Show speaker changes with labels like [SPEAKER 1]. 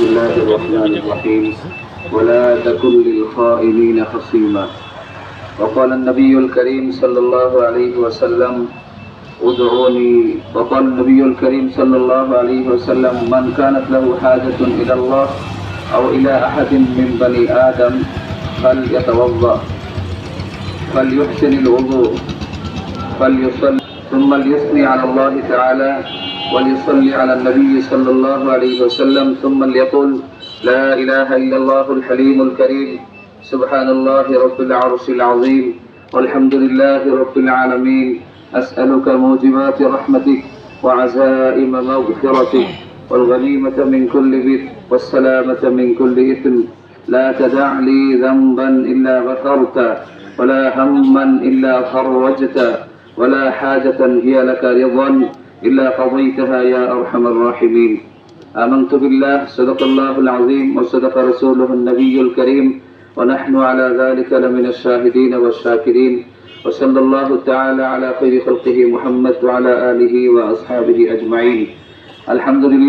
[SPEAKER 1] بسم الله الرحمن الرحيم ولا تكن للخائنين خصيما وقال النبي الكريم صلى الله عليه وسلم ادعوني وقال النبي الكريم صلى الله عليه وسلم من كانت له حاجة إلى الله أو إلى أحد من بني آدم فليتوضأ فليحسن الوضوء فليصلي ثم ليثني على الله تعالى وليصلي على النبي صلى الله عليه وسلم ثم ليقول لا إله إلا الله الحليم الكريم سبحان الله رب العرش العظيم والحمد لله رب العالمين أسألك موجبات رحمتك وعزائم مغفرتك والغنيمة من كل بر والسلامة من كل إثم لا تدع لي ذنبا إلا غفرت ولا هما إلا فرجت ولا حاجة هي لك رضا إلا قضيتها يا أرحم الراحمين. آمنت بالله صدق الله العظيم وصدق رسوله النبي الكريم ونحن على ذلك لمن الشاهدين والشاكرين. وصلى الله تعالى على خير خلقه محمد وعلى آله وأصحابه أجمعين. الحمد لله